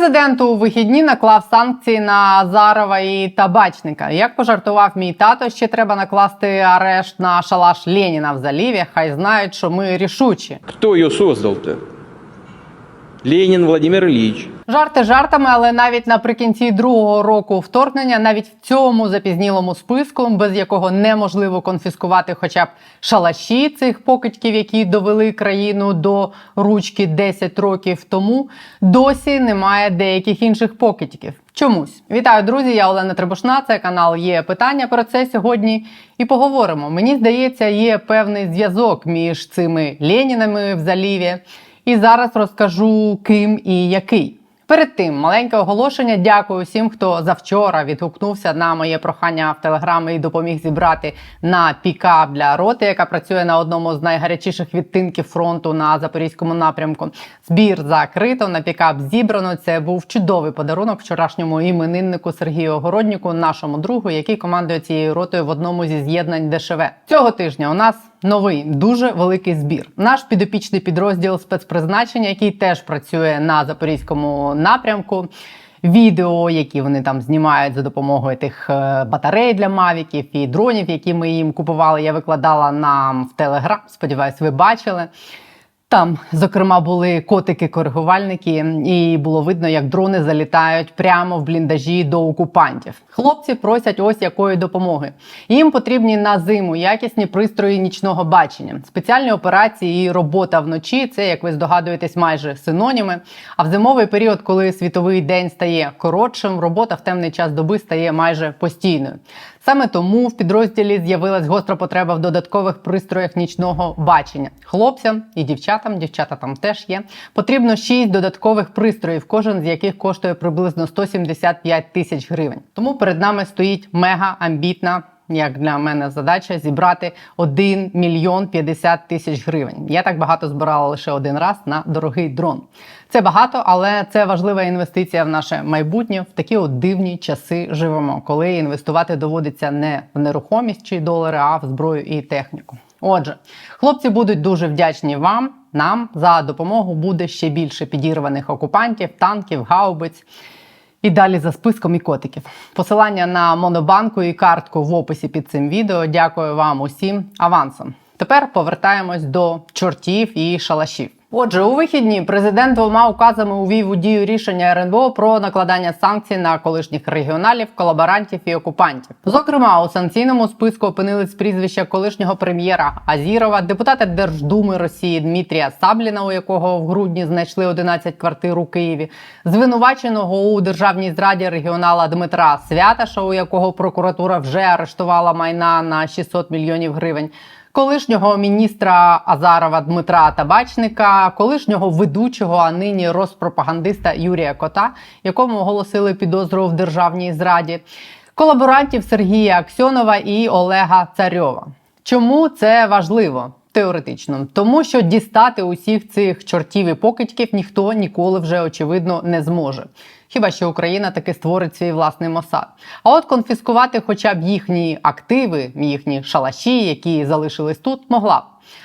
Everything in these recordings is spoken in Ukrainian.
Президент у вихідні наклав санкції на Азарова і Табачника. Як пожартував мій тато, ще треба накласти арешт на шалаш Леніна в заліві. Хай знають, що ми рішучі. Хто його создал-то? Ленин Владимир Ильич. Жарти жартами, але навіть наприкінці другого року вторгнення, навіть в цьому запізнілому списку, без якого неможливо конфіскувати хоча б шалаші цих покидьків, які довели країну до ручки 10 років тому, досі немає деяких інших покидьків. Чомусь вітаю, друзі! Я Олена Требушна. Це канал є питання про це сьогодні. І поговоримо. Мені здається, є певний зв'язок між цими Ленінами в заліві. І зараз розкажу ким і який. Перед тим маленьке оголошення. Дякую всім, хто завчора відгукнувся на моє прохання в телеграм і допоміг зібрати на пікап для роти, яка працює на одному з найгарячіших відтинків фронту на запорізькому напрямку. Збір закрито на пікап зібрано. Це був чудовий подарунок вчорашньому імениннику Сергію Огородніку, нашому другу, який командує цією ротою в одному зі з'єднань ДШВ. Цього тижня у нас новий дуже великий збір. Наш підопічний підрозділ спецпризначення, який теж працює на запорізькому напрямку. Відео, які вони там знімають за допомогою тих е, батарей для мавіків і дронів, які ми їм купували, я викладала нам в Телеграм. Сподіваюсь, ви бачили. Там, зокрема, були котики-коригувальники, і було видно, як дрони залітають прямо в бліндажі до окупантів. Хлопці просять ось якої допомоги. Їм потрібні на зиму якісні пристрої нічного бачення, спеціальні операції і робота вночі. Це, як ви здогадуєтесь, майже синоніми. А в зимовий період, коли світовий день стає коротшим, робота в темний час доби стає майже постійною. Саме тому в підрозділі з'явилась гостра потреба в додаткових пристроях нічного бачення. Хлопцям і дівчатам, дівчата там теж є. Потрібно 6 додаткових пристроїв, кожен з яких коштує приблизно 175 тисяч гривень. Тому перед нами стоїть мега амбітна. Як для мене задача зібрати 1 мільйон 50 тисяч гривень. Я так багато збирала лише один раз на дорогий дрон. Це багато, але це важлива інвестиція в наше майбутнє. В такі от дивні часи живемо, коли інвестувати доводиться не в нерухомість чи долари, а в зброю і техніку. Отже, хлопці будуть дуже вдячні вам. Нам за допомогу буде ще більше підірваних окупантів, танків, гаубиць. І далі за списком і котиків. Посилання на монобанку і картку в описі під цим відео. Дякую вам усім авансом. Тепер повертаємось до чортів і шалашів. Отже, у вихідні президент двома указами увів у дію рішення РНБО про накладання санкцій на колишніх регіоналів, колаборантів і окупантів. Зокрема, у санкційному списку опинились прізвища колишнього прем'єра Азірова, депутата Держдуми Росії Дмитрія Сабліна, у якого в грудні знайшли 11 квартир у Києві, звинуваченого у державній зраді регіонала Дмитра Святаша, у якого прокуратура вже арештувала майна на 600 мільйонів гривень колишнього міністра Азарова Дмитра Табачника, колишнього ведучого, а нині розпропагандиста Юрія Кота, якому оголосили підозру в державній зраді, колаборантів Сергія Аксьонова і Олега Царьова. Чому це важливо? Теоретично, тому що дістати усіх цих чортів і покидьків ніхто ніколи вже очевидно не зможе. Хіба що Україна таки створить свій власний мосад. А от конфіскувати хоча б їхні активи, їхні шалаші, які залишились тут, могла б.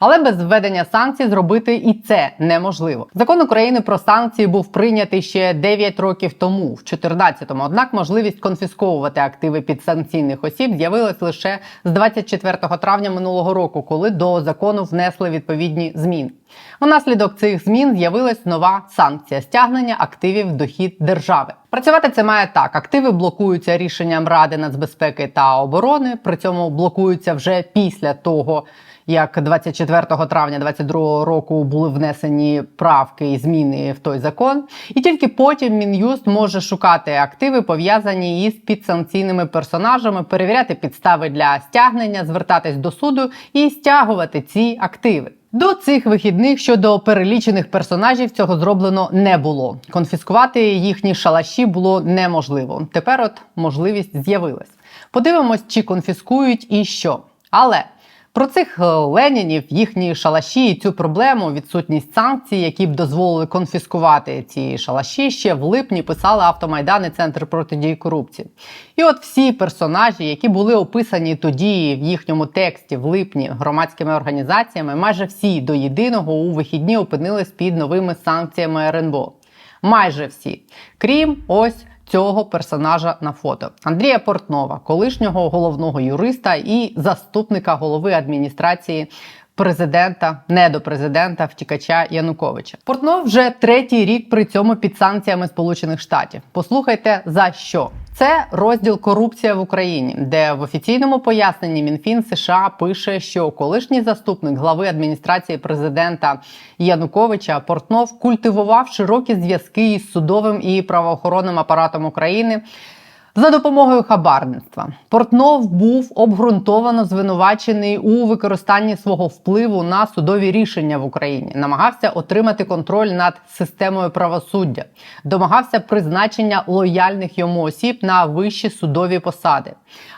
Але без введення санкцій зробити і це неможливо. Закон України про санкції був прийнятий ще 9 років тому, в 14-му. Однак можливість конфісковувати активи підсанкційних осіб з'явилась лише з 24 травня минулого року, коли до закону внесли відповідні зміни. Унаслідок цих змін з'явилась нова санкція стягнення активів дохід держави. Працювати це має так: активи блокуються рішенням Ради нацбезпеки та оборони. При цьому блокуються вже після того. Як 24 травня 2022 року були внесені правки і зміни в той закон, і тільки потім мін'юст може шукати активи пов'язані із підсанкційними персонажами, перевіряти підстави для стягнення, звертатись до суду і стягувати ці активи. До цих вихідних щодо перелічених персонажів цього зроблено не було. Конфіскувати їхні шалаші було неможливо. Тепер от можливість з'явилась. Подивимось, чи конфіскують і що. Але про цих ленінів, їхні шалаші і цю проблему, відсутність санкцій, які б дозволили конфіскувати ці шалаші, ще в липні писали автомайдан і центр протидії корупції. І от всі персонажі, які були описані тоді в їхньому тексті в липні громадськими організаціями, майже всі до єдиного у вихідні опинились під новими санкціями РНБО. Майже всі, крім ось цього персонажа на фото Андрія Портнова, колишнього головного юриста і заступника голови адміністрації. Президента, недопрезидента, втікача Януковича. Портнов вже третій рік при цьому під санкціями Сполучених Штатів. Послухайте за що. Це розділ Корупція в Україні, де в офіційному поясненні Мінфін США пише, що колишній заступник глави адміністрації президента Януковича Портнов культивував широкі зв'язки із судовим і правоохоронним апаратом України. За допомогою хабарництва. Портнов був обґрунтовано звинувачений у використанні свого впливу на судові рішення в Україні, намагався отримати контроль над системою правосуддя, домагався призначення лояльних йому осіб на вищі судові посади,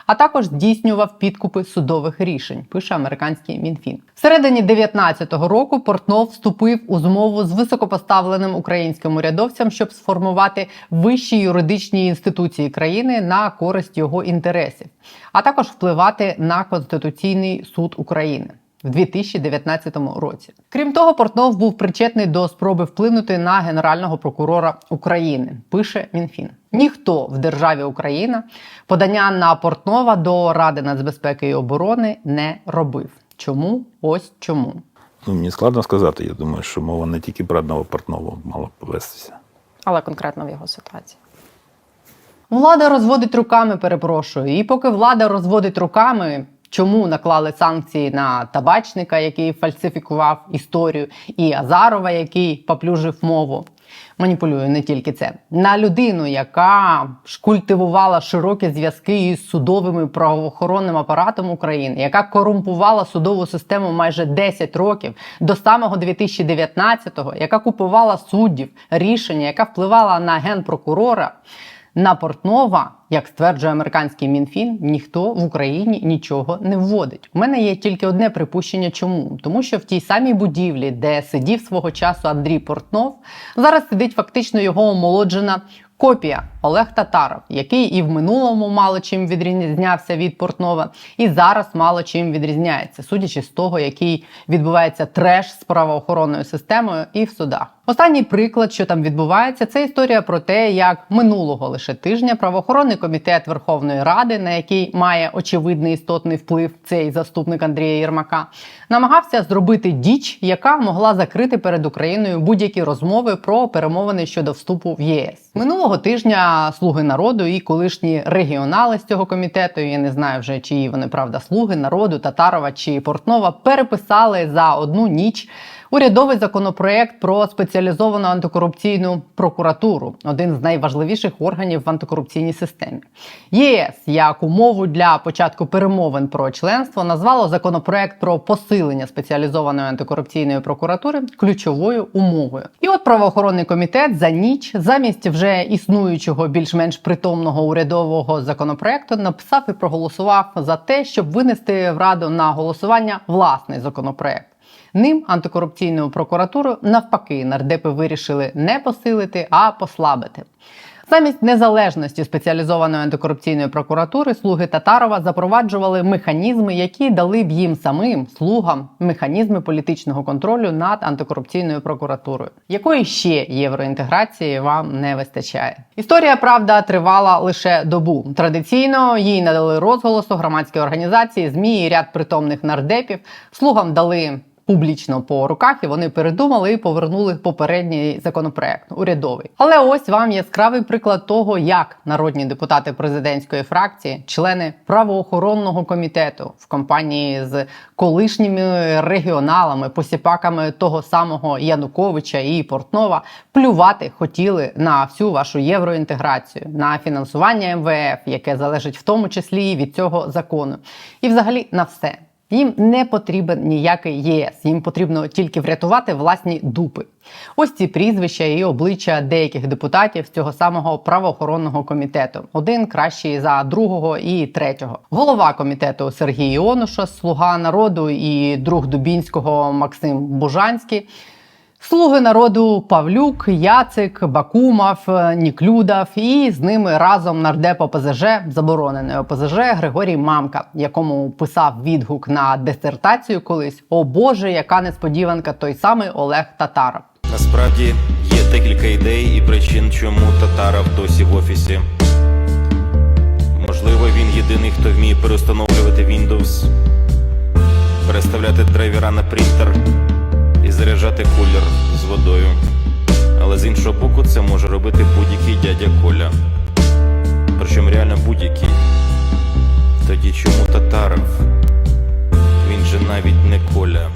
а також здійснював підкупи судових рішень. Пише американський мінфін. В середині 19-го року Портнов вступив у змову з високопоставленим українським урядовцям, щоб сформувати вищі юридичні інституції країни на користь його інтересів, а також впливати на Конституційний суд України. В 2019 році, крім того, Портнов був причетний до спроби вплинути на генерального прокурора України. Пише Мінфін. Ніхто в державі Україна подання на Портнова до Ради нацбезпеки і оборони не робив. Чому? Ось чому. Ну, мені складно сказати. Я думаю, що мова не тільки про одного портного мала б повестися. але конкретно в його ситуації. Влада розводить руками, перепрошую. І поки влада розводить руками, чому наклали санкції на табачника, який фальсифікував історію, і Азарова, який поплюжив мову. Маніпулюю не тільки це на людину, яка культивувала широкі зв'язки із судовим і правоохоронним апаратом України, яка корумпувала судову систему майже 10 років до самого 2019-го, яка купувала суддів, рішення, яка впливала на генпрокурора. На Портнова, як стверджує американський мінфін, ніхто в Україні нічого не вводить. У мене є тільки одне припущення, чому тому, що в тій самій будівлі, де сидів свого часу Андрій Портнов, зараз сидить фактично його омолоджена копія Олег Татаров, який і в минулому мало чим відрізнявся від Портнова, і зараз мало чим відрізняється, судячи з того, який відбувається треш з правоохоронною системою і в судах. Останній приклад, що там відбувається, це історія про те, як минулого лише тижня правоохоронний комітет Верховної Ради, на який має очевидний істотний вплив цей заступник Андрія Єрмака, намагався зробити діч, яка могла закрити перед Україною будь-які розмови про перемовини щодо вступу в ЄС. Минулого тижня слуги народу і колишні регіонали з цього комітету. Я не знаю вже чиї вони правда слуги народу, Татарова чи Портнова переписали за одну ніч. Урядовий законопроект про спеціалізовану антикорупційну прокуратуру один з найважливіших органів в антикорупційній системі. ЄС як умову для початку перемовин про членство назвало законопроект про посилення спеціалізованої антикорупційної прокуратури ключовою умовою. І от правоохоронний комітет за ніч замість вже існуючого більш-менш притомного урядового законопроекту написав і проголосував за те, щоб винести в раду на голосування власний законопроект. Ним антикорупційну прокуратуру навпаки нардепи вирішили не посилити, а послабити. Замість незалежності спеціалізованої антикорупційної прокуратури слуги Татарова запроваджували механізми, які дали б їм самим слугам механізми політичного контролю над антикорупційною прокуратурою, якої ще євроінтеграції вам не вистачає. Історія правда тривала лише добу. Традиційно їй надали розголосу громадські організації, змі і ряд притомних нардепів. Слугам дали публічно по руках, і вони передумали і повернули попередній законопроект урядовий. Але ось вам яскравий приклад того, як народні депутати президентської фракції, члени правоохоронного комітету в компанії з колишніми регіоналами, посіпаками того самого Януковича і Портнова плювати хотіли на всю вашу євроінтеграцію, на фінансування МВФ, яке залежить в тому числі і від цього закону, і взагалі на все. Їм не потрібен ніякий ЄС, їм потрібно тільки врятувати власні дупи. Ось ці прізвища і обличчя деяких депутатів з цього самого правоохоронного комітету. Один кращий за другого і третього. Голова комітету Сергій Іонуша, слуга народу і друг Дубінського Максим Бужанський. Слуги народу Павлюк, Яцик, Бакумов, Ніклюдов і з ними разом нардеп ОПЗЖ, заборонений ОПЗЖ Григорій Мамка, якому писав відгук на дисертацію колись: О Боже, яка несподіванка, той самий Олег Татаров. Насправді є декілька ідей і причин, чому Татаров досі в офісі. Можливо, він єдиний, хто вміє переустановлювати Windows, переставляти драйвера на принтер заряджати кулер з водою. Але з іншого боку, це може робити будь-який дядя Коля. Причому реально будь-який. Тоді чому Татаров? Він же навіть не Коля.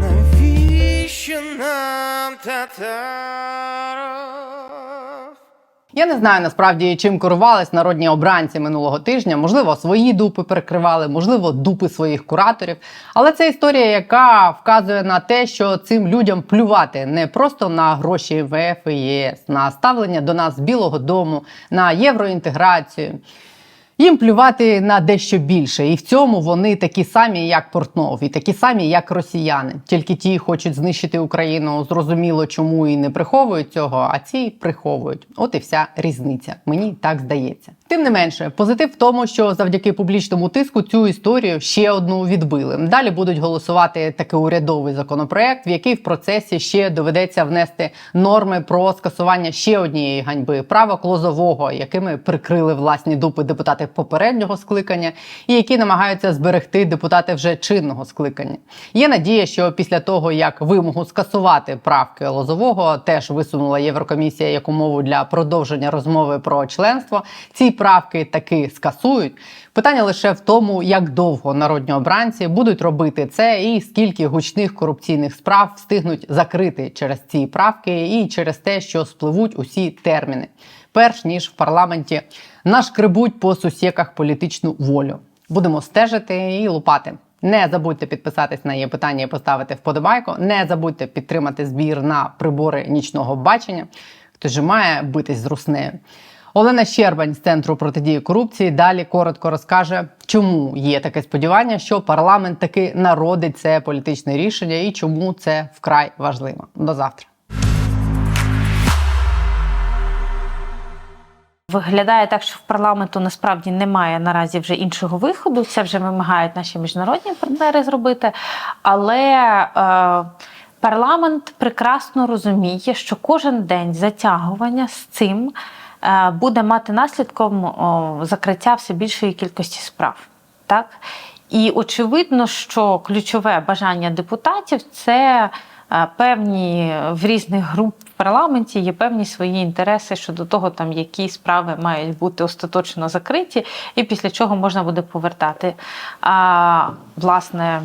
Навіщо нам Татаров? Я не знаю насправді, чим керувались народні обранці минулого тижня. Можливо, свої дупи перекривали, можливо, дупи своїх кураторів. Але це історія, яка вказує на те, що цим людям плювати не просто на гроші МВФ і ЄС, на ставлення до нас з Білого Дому, на євроінтеграцію. Їм плювати на дещо більше, і в цьому вони такі самі, як Портнов, і такі самі, як росіяни. Тільки ті хочуть знищити Україну, зрозуміло, чому і не приховують цього, а ці приховують. От і вся різниця. Мені так здається. Тим не менше, позитив в тому, що завдяки публічному тиску цю історію ще одну відбили. Далі будуть голосувати такий урядовий законопроект, в який в процесі ще доведеться внести норми про скасування ще однієї ганьби правок лозового, якими прикрили власні дупи депутати попереднього скликання, і які намагаються зберегти депутати вже чинного скликання. Є надія, що після того як вимогу скасувати правки лозового теж висунула Єврокомісія як умову для продовження розмови про членство. Ці правки таки скасують. Питання лише в тому, як довго народні обранці будуть робити це, і скільки гучних корупційних справ встигнуть закрити через ці правки і через те, що спливуть усі терміни, перш ніж в парламенті нашкребуть по сусіках політичну волю. Будемо стежити і лупати. Не забудьте підписатись на її питання і поставити вподобайку. Не забудьте підтримати збір на прибори нічного бачення. Хтось же має битись з руснею. Олена Щербань з центру протидії корупції далі коротко розкаже, чому є таке сподівання, що парламент таки народить це політичне рішення і чому це вкрай важливо. До завтра. Виглядає так, що в парламенту насправді немає наразі вже іншого виходу. Це вже вимагають наші міжнародні партнери зробити. Але е, парламент прекрасно розуміє, що кожен день затягування з цим е, буде мати наслідком о, закриття все більшої кількості справ. Так? І очевидно, що ключове бажання депутатів це певні в різних груп в парламенті є певні свої інтереси щодо того, там які справи мають бути остаточно закриті, і після чого можна буде повертати. А, власне,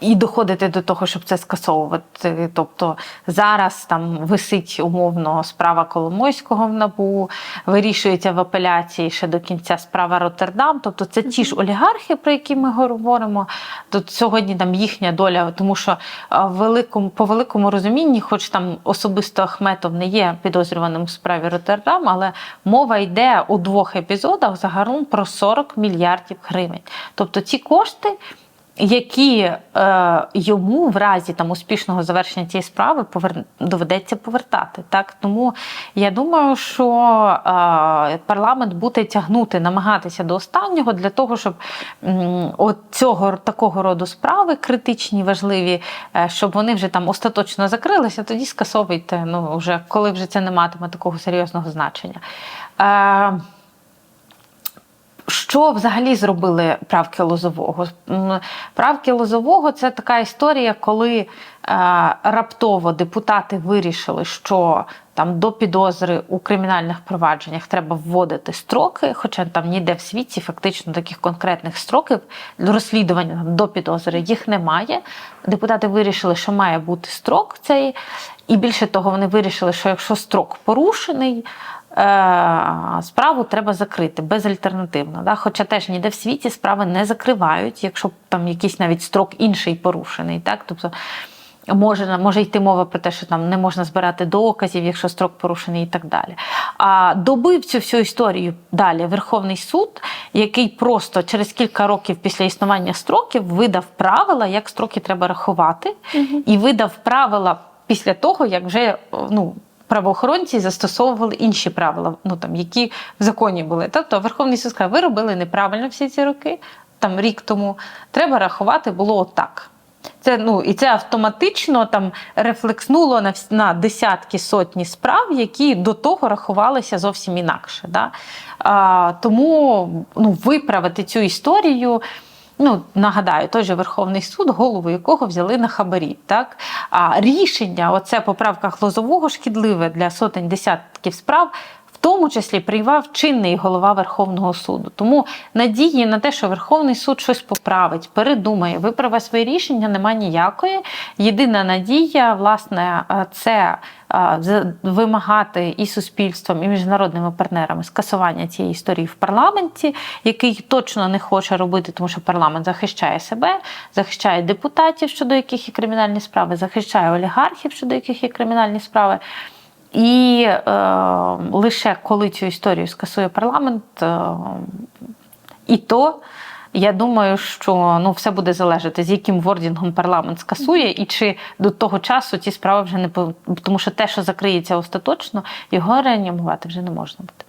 і доходити до того, щоб це скасовувати. Тобто зараз там висить умовно справа Коломойського в НАБУ, вирішується в апеляції ще до кінця справа Роттердам. Тобто це ті ж олігархи, про які ми говоримо. Тут сьогодні там їхня доля, тому що в великому, по великому розумінні, хоч там особисто Ахметов не є підозрюваним у справі Роттердам, але мова йде у двох епізодах загалом про 40 мільярдів гривень. Тобто ці кошти які е, йому в разі там успішного завершення цієї справи повер... доведеться повертати. Так тому я думаю, що е, парламент буде тягнути, намагатися до останнього для того, щоб м, от цього такого роду справи критичні, важливі, е, щоб вони вже там остаточно закрилися. Тоді скасовуйте. Ну вже коли вже це не матиме такого серйозного значення. Е, що взагалі зробили правки Лозового? Правки Лозового це така історія, коли е, раптово депутати вирішили, що там до підозри у кримінальних провадженнях треба вводити строки, хоча там ніде в світі фактично таких конкретних строків розслідування до підозри їх немає. Депутати вирішили, що має бути строк цей, і більше того, вони вирішили, що якщо строк порушений. Е, Справу треба закрити безальтернативно. Да? Хоча теж ніде в світі справи не закривають, якщо там якийсь навіть строк інший порушений. Так? Тобто може, може йти мова про те, що там не можна збирати доказів, якщо строк порушений і так далі. А добив цю всю історію далі Верховний суд, який просто через кілька років після існування строків видав правила, як строки треба рахувати, і видав правила після того, як вже ну. Правоохоронці застосовували інші правила, ну там які в законі були. Тобто Верховний суд сказав, ви робили неправильно всі ці роки, там рік тому. Треба рахувати було отак. Це ну і це автоматично там рефлекснуло на на десятки сотні справ, які до того рахувалися зовсім інакше. Да? А, тому ну, виправити цю історію. Ну, нагадаю, той же Верховний суд, голову якого взяли на хабарі. Так? А рішення, оце поправка Лозового, шкідливе для сотень десятків справ, тому числі приймав чинний голова Верховного суду. Тому надії на те, що Верховний суд щось поправить, передумає, виправить своє рішення, немає ніякої. Єдина надія, власне, е, це е, вимагати і суспільством, і міжнародними партнерами скасування цієї історії в парламенті, який точно не хоче робити, тому що парламент захищає себе, захищає депутатів, щодо яких є кримінальні справи, захищає олігархів, щодо яких є кримінальні справи. І е, лише коли цю історію скасує парламент, е, і то я думаю, що ну все буде залежати, з яким вордінгом парламент скасує, і чи до того часу ці справи вже не тому, що те, що закриється остаточно, його реанімувати вже не можна буде.